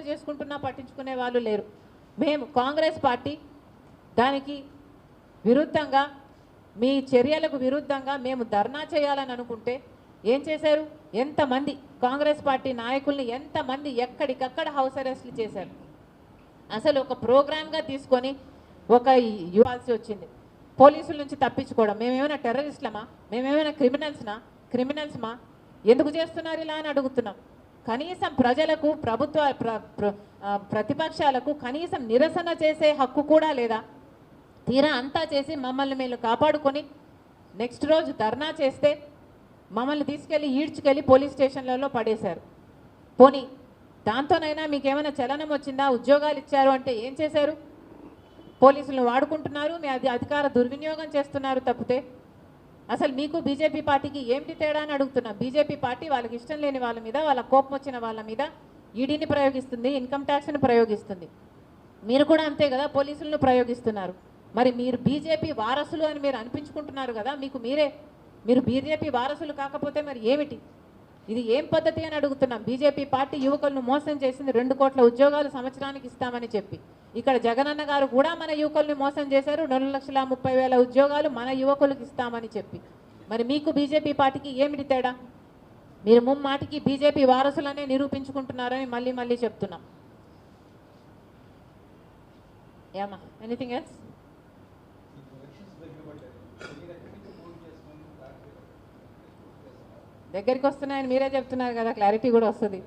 పట్టించుకుంటున్నా పట్టించుకునే వాళ్ళు లేరు. మేము కాంగ్రెస్ పార్టీ దానికి విరుద్ధంగా మీ చర్యలకు విరుద్ధంగా మేము ధర్నా చేయాలని అనుకుంటే ఏం చేశారు? ఎంతమంది కాంగ్రెస్ పార్టీ నాయకుల్ని ఎంతమంది ఎక్కడికక్కడ హౌస్ అరెస్ట్లు చేశారు? అసలు ఒక ప్రోగ్రామ్గా తీసుకొని ఒక ఇవ్వాల్సి వచ్చింది. పోలీసుల నుంచి తప్పించుకోవడం. మేమేమైనా టెర్రరిస్ట్లమా? మేమేమైనా క్రిమినల్స్నా? క్రిమినల్స్మా? ఎందుకు చేస్తున్నారు ఇలా అని అడుగుతున్నాం. కనీసం ప్రజలకు ప్రభుత్వ ప్ర ప్రతిపక్షాలకు కనీసం నిరసన చేసే హక్కు కూడా లేదా? తీరా అంతా చేసి మమ్మల్ని మేము కాపాడుకొని నెక్స్ట్ రోజు ధర్నా చేస్తే మమ్మల్ని తీసుకెళ్ళి ఈడ్చుకెళ్ళి పోలీస్ స్టేషన్లలో పడేశారు. పోనీ దాంతోనైనా మీకు ఏమైనా చలనం వచ్చిందా? ఉద్యోగాలు ఇచ్చారు అంటే ఏం చేశారు? పోలీసులను వాడుకుంటున్నారు మీ అది అధికార దుర్వినియోగం చేస్తున్నారు తప్పితే అసలు మీకు బీజేపీ పార్టీకి ఏమిటి తేడా అని అడుగుతున్నా. బీజేపీ పార్టీ వాళ్ళకి ఇష్టం లేని వాళ్ళ మీద వాళ్ళ కోపం వచ్చిన వాళ్ళ మీద ఈడీని ప్రయోగిస్తుంది ఇన్కమ్ ట్యాక్స్ని ప్రయోగిస్తుంది. మీరు కూడా అంతే కదా పోలీసులను ప్రయోగిస్తున్నారు. మరి మీరు బీజేపీ వారసులు అని మీరు అనిపించుకుంటున్నారు కదా మీకు మీరే మీరు బీజేపీ వారసులు కాకపోతే మరి ఏమిటి? ఇది ఏం పద్ధతి అని అడుగుతున్నాం. బీజేపీ పార్టీ యువకులను మోసం చేసింది రెండు కోట్ల ఉద్యోగాలు సంవత్సరానికి ఇస్తామని చెప్పి. ఇక్కడ జగనన్న గారు కూడా మన యువకుల్ని మోసం చేశారు. రెండు లక్షల ముప్పై వేల ఉద్యోగాలు మన యువకులకు ఇస్తామని చెప్పి. మరి మీకు బీజేపీ పార్టీకి ఏమిటి తేడా? మీరు ముమ్మాటికి బీజేపీ వారసులనే నిరూపించుకుంటున్నారని మళ్ళీ మళ్ళీ చెప్తున్నాం. ఏమా? ఎనీథింగ్ ఎల్స్ దగ్గరికి వస్తున్నాయని మీరే చెప్తున్నారు కదా. క్లారిటీ కూడా వస్తుంది.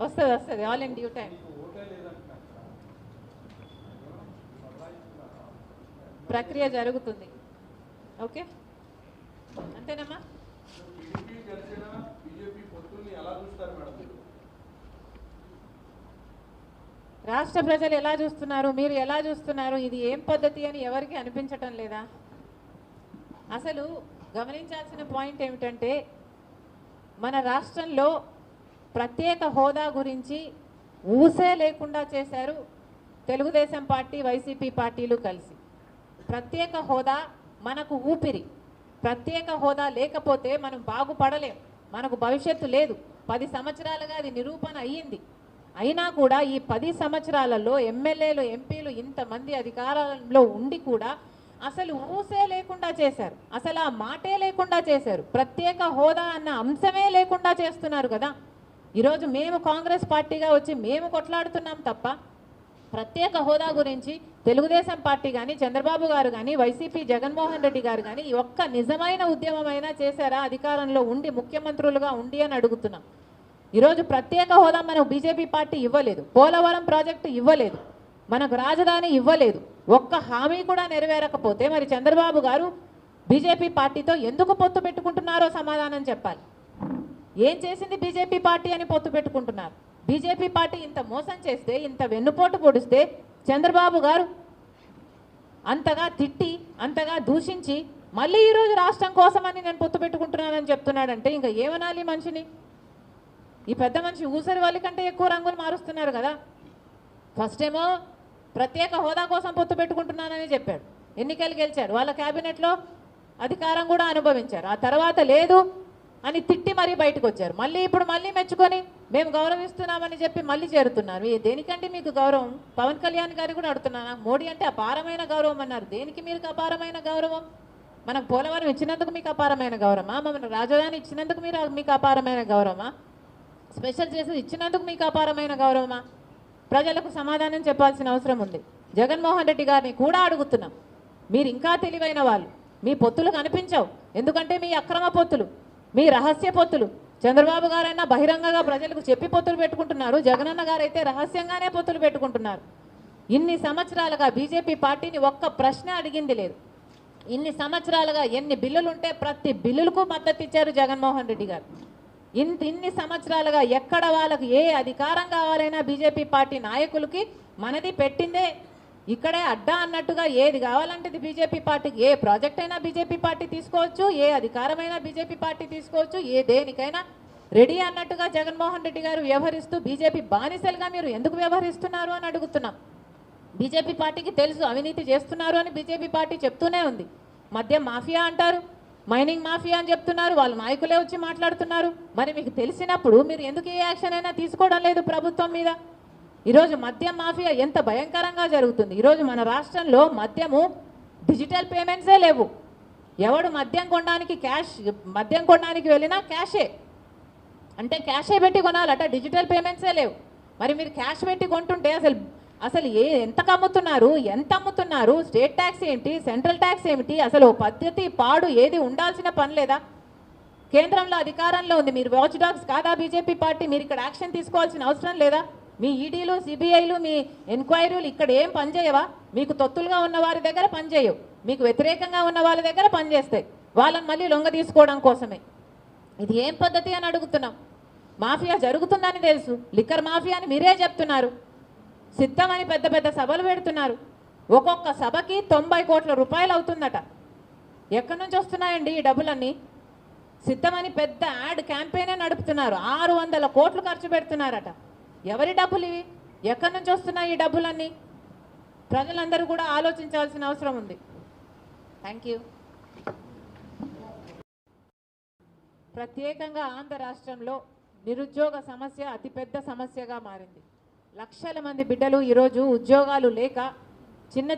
వస్తుంది వస్తుంది. ఆల్ ఇన్ డ్యూ టైం ప్రక్రియ జరుగుతుంది. ఓకే? అంతేనమ్మా? రాష్ట్ర ప్రజలు ఎలా చూస్తున్నారు? మీరు ఎలా చూస్తున్నారు? ఇది ఏం పద్ధతి అని ఎవరికి అనిపించటం లేదా? అసలు గమనించాల్సిన పాయింట్ ఏమిటంటే మన రాష్ట్రంలో ప్రత్యేక హోదా గురించి ఊసే లేకుండా చేశారు తెలుగుదేశం పార్టీ వైసీపీ పార్టీలు కలిసి. ప్రత్యేక హోదా మనకు ఊపిరి. ప్రత్యేక హోదా లేకపోతే మనం బాగుపడలేం. మనకు భవిష్యత్తు లేదు. పది సంవత్సరాలుగా అది నిరూపణ అయ్యింది. అయినా కూడా ఈ పది సంవత్సరాలలో ఎమ్మెల్యేలు ఎంపీలు ఇంతమంది అధికారంలో ఉండి కూడా అసలు ఊసే లేకుండా చేశారు. అసలు ఆ మాటే లేకుండా చేశారు. ప్రత్యేక హోదా అన్న అంశమే లేకుండా చేస్తున్నారు కదా. ఈరోజు మేము కాంగ్రెస్ పార్టీగా వచ్చి మేము కొట్లాడుతున్నాం తప్ప ప్రత్యేక హోదా గురించి తెలుగుదేశం పార్టీ కానీ చంద్రబాబు గారు కానీ వైసీపీ జగన్మోహన్ రెడ్డి గారు కానీ ఒక్క నిజమైన ఉద్యమమైనా చేశారా? అధికారంలో ఉండి ముఖ్యమంత్రులుగా ఉండి అని అడుగుతున్నాం. ఈరోజు ప్రత్యేక హోదా మనకు బీజేపీ పార్టీ ఇవ్వలేదు. పోలవరం ప్రాజెక్టు ఇవ్వలేదు. మనకు రాజధాని ఇవ్వలేదు. ఒక్క హామీ కూడా నెరవేరకపోతే మరి చంద్రబాబు గారు బీజేపీ పార్టీతో ఎందుకు పొత్తు పెట్టుకుంటున్నారో సమాధానం చెప్పాలి. ఏం చేసింది బీజేపీ పార్టీ అని పొత్తు పెట్టుకుంటున్నారు? బీజేపీ పార్టీ ఇంత మోసం చేస్తే ఇంత వెన్నుపోటు పొడిస్తే చంద్రబాబు గారు అంతగా తిట్టి అంతగా దూషించి మళ్ళీ ఈరోజు రాష్ట్రం కోసమని నేను పొత్తు పెట్టుకుంటున్నానని చెప్తున్నాడంటే ఇంకా ఏమనాలి మనిషిని? ఈ పెద్ద మనిషి ఊసరి వాళ్ళ కంటే ఎక్కువ రంగులు మారుస్తున్నారు కదా. ఫస్ట్ ఏమో ప్రత్యేక హోదా కోసం పొత్తు పెట్టుకుంటున్నానని చెప్పాడు. ఎన్నికలు గెలిచాడు వాళ్ళ క్యాబినెట్లో అధికారం కూడా అనుభవించారు. ఆ తర్వాత లేదు అని తిట్టి మరీ బయటకు వచ్చారు. మళ్ళీ ఇప్పుడు మళ్ళీ మెచ్చుకొని మేము గౌరవిస్తున్నామని చెప్పి మళ్ళీ చేరుతున్నారు. దేనికంటే మీకు గౌరవం? పవన్ కళ్యాణ్ గారు కూడా అడుగుతున్నాను? మోడీ అంటే అపారమైన గౌరవం అన్నారు. దేనికి మీకు అపారమైన గౌరవం? మనకు పోలవరం ఇచ్చినందుకు మీకు అపారమైన గౌరవమా? మమ్మల్ని రాజధాని ఇచ్చినందుకు మీరు మీకు అపారమైన గౌరవమా? స్పెషల్ చేసి ఇచ్చినందుకు మీకు అపారమైన గౌరవమా? ప్రజలకు సమాధానం చెప్పాల్సిన అవసరం ఉంది. జగన్మోహన్ రెడ్డి గారిని కూడా అడుగుతున్నాం. మీరు ఇంకా తెలివైన వాళ్ళు. మీ పొత్తులు కనిపించవు. ఎందుకంటే మీ అక్రమ పొత్తులు మీ రహస్య పొత్తులు. చంద్రబాబు గారైనా బహిరంగంగా ప్రజలకు చెప్పి పొత్తులు పెట్టుకుంటున్నారు. జగనన్న గారైతే రహస్యంగానే పొత్తులు పెట్టుకుంటున్నారు. ఇన్ని సంవత్సరాలుగా బీజేపీ పార్టీని ఒక్క ప్రశ్న అడిగింది లేదు. ఇన్ని సంవత్సరాలుగా ఎన్ని బిల్లులు ఉంటే ప్రతి బిల్లులకు మద్దతు ఇచ్చారు జగన్మోహన్ రెడ్డి గారు. ఇంత ఇన్ని సంవత్సరాలుగా ఎక్కడ వాళ్ళకు ఏ అధికారం కావాలైనా బీజేపీ పార్టీ నాయకులకి మనది పెట్టిందే ఇక్కడే అడ్డా అన్నట్టుగా ఏది కావాలంటే బీజేపీ పార్టీకి ఏ ప్రాజెక్ట్ అయినా బీజేపీ పార్టీ తీసుకోవచ్చు ఏ అధికారమైనా బీజేపీ పార్టీ తీసుకోవచ్చు ఏ దేనికైనా రెడీ అన్నట్టుగా జగన్మోహన్ రెడ్డి గారు వ్యవహరిస్తూ బీజేపీ బానిసలుగా మీరు ఎందుకు వ్యవహరిస్తున్నారు అని అడుగుతున్నాం. బీజేపీ పార్టీకి తెలుసు అవినీతి చేస్తున్నారు అని బీజేపీ పార్టీ చెప్తూనే ఉంది. మద్యం మాఫియా అంటారు మైనింగ్ మాఫియా అని చెప్తున్నారు వాళ్ళ నాయకులే వచ్చి మాట్లాడుతున్నారు. మరి మీకు తెలిసినప్పుడు మీరు ఎందుకు ఏ యాక్షన్ అయినా తీసుకోవడం లేదు ప్రభుత్వం మీద? ఈరోజు మద్యం మాఫియా ఎంత భయంకరంగా జరుగుతుంది. ఈరోజు మన రాష్ట్రంలో మద్యము డిజిటల్ పేమెంట్సే లేవు. ఎవడు మద్యం కొనడానికి క్యాష్ మద్యం కొనడానికి వెళ్ళినా క్యాషే. అంటే క్యాషే పెట్టి కొనాలట డిజిటల్ పేమెంట్సే లేవు. మరి మీరు క్యాష్ పెట్టి కొంటుంటే అసలు అసలు ఏ ఎంత అమ్ముతున్నారు ఎంత అమ్ముతున్నారు స్టేట్ ట్యాక్స్ ఏంటి సెంట్రల్ ట్యాక్స్ ఏమిటి అసలు పద్ధతి పాడు ఏది ఉండాల్సిన పని లేదా? కేంద్రంలో అధికారంలో ఉంది. మీరు వాచ్ డాగ్స్ కాదా? బీజేపీ పార్టీ మీరు ఇక్కడ యాక్షన్ తీసుకోవాల్సిన అవసరం లేదా? మీ ఈడీలు సిబిఐలు మీ ఎంక్వైరీలు ఇక్కడ ఏం పనిచేయవా? మీకు తొత్తులుగా ఉన్న వారి దగ్గర పనిచేయవు. మీకు వ్యతిరేకంగా ఉన్న వాళ్ళ దగ్గర పనిచేస్తాయి. వాళ్ళని మళ్ళీ లొంగ తీసుకోవడం కోసమే. ఇది ఏం పద్ధతి అని అడుగుతున్నాం? మాఫియా జరుగుతుందని తెలుసు. లిక్కర్ మాఫియా అని మీరే చెప్తున్నారు. సిద్ధమని పెద్ద పెద్ద సభలు పెడుతున్నారు. ఒక్కొక్క సభకి తొంభై కోట్ల రూపాయలు అవుతుందట. ఎక్కడి నుంచి వస్తున్నాయండి ఈ డబ్బులన్నీ? సిద్ధమని పెద్ద యాడ్ క్యాంపెయినే నడుపుతున్నారు. ఆరు వందల కోట్లు ఖర్చు పెడుతున్నారట. ఎవరి డబ్బులు ఇవి? ఎక్కడి నుంచి వస్తున్నాయి ఈ డబ్బులన్నీ? ప్రజలందరూ కూడా ఆలోచించాల్సిన అవసరం ఉంది. థ్యాంక్ యూ ప్రత్యేకంగా ఆంధ్ర రాష్ట్రంలో నిరుద్యోగ సమస్య అతిపెద్ద సమస్యగా మారింది. లక్షల మంది బిడ్డలు ఈరోజు ఉద్యోగాలు లేక చిన్న